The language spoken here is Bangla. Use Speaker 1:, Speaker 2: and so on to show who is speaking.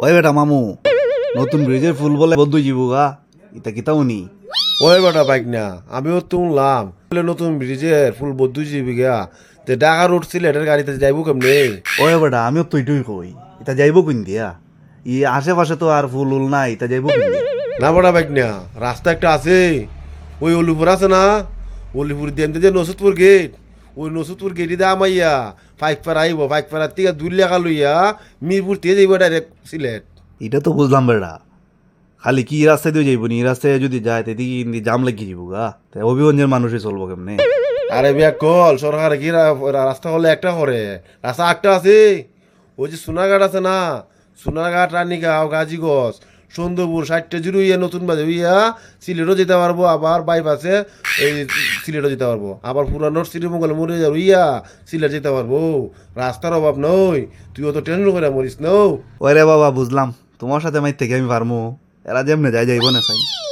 Speaker 1: ওই বেটা মামু নতুন ব্রিজের ফুল বলে বন্ধু জীবগা ইতা কিতাও নি
Speaker 2: ওই বেটা বাইক না আমিও তুললাম বলে নতুন ব্রিজের ফুল বদ্ধু জিবি গা। তে ঢাকা রোড সিলেটের গাড়িতে যাইবো কেমনে?
Speaker 1: ওই বেটা আমিও তো এটুই কই। ইতা যাইব কোন দিয়া ই আশেপাশে তো আর ফুল উল নাই ইতা যাইব কোন দিয়া
Speaker 2: না বেটা বাইক না রাস্তা একটা আছে। ওই অলিপুর আছে না? অলিপুর দিয়ে যে নসুদপুর গেট ওই নসুদপুর গেটই দা আমাইয়া। ফাইক পার আইব ফাইক পাড়ার থেকে লেখা লইয়া মিরপুর থেকে যাইব ডাইরেক্ট সিলেট
Speaker 1: এটা তো বুঝলাম বেটা খালি কি রাস্তায় দিয়ে যাইব নি রাস্তায় যদি যায় তেদিকে কিন্তু জাম লাগিয়ে যাব গা? তাই অভিগঞ্জের মানুষই চলবো কেমনে?
Speaker 2: আরে বিয়া কল সরকার কি রাস্তা হলে একটা করে রাস্তা একটা আছে ওই যে সোনাঘাট আছে না সোনাঘাট রানীগাঁও গাজীগঞ্জ সুন্দরপুর ষাটটা জিরো ইয়া, নতুন বাজে ইয়া, সিলেটও যেতে পারব, আবার বাইপাসে এই সিলেটও যেতে পারব। আবার পুরানো শ্রীমঙ্গল মরে যাব, ইয়া, সিলেট যেতে পারব। রাস্তার অভাব নই তুই অত টেনশন করে মরিস, নৌ।
Speaker 1: ওরে বাবা, বুঝলাম। তোমার সাথে মাইর থেকে আমি পারমো। এরা যেমনে যাই যাইব না চাই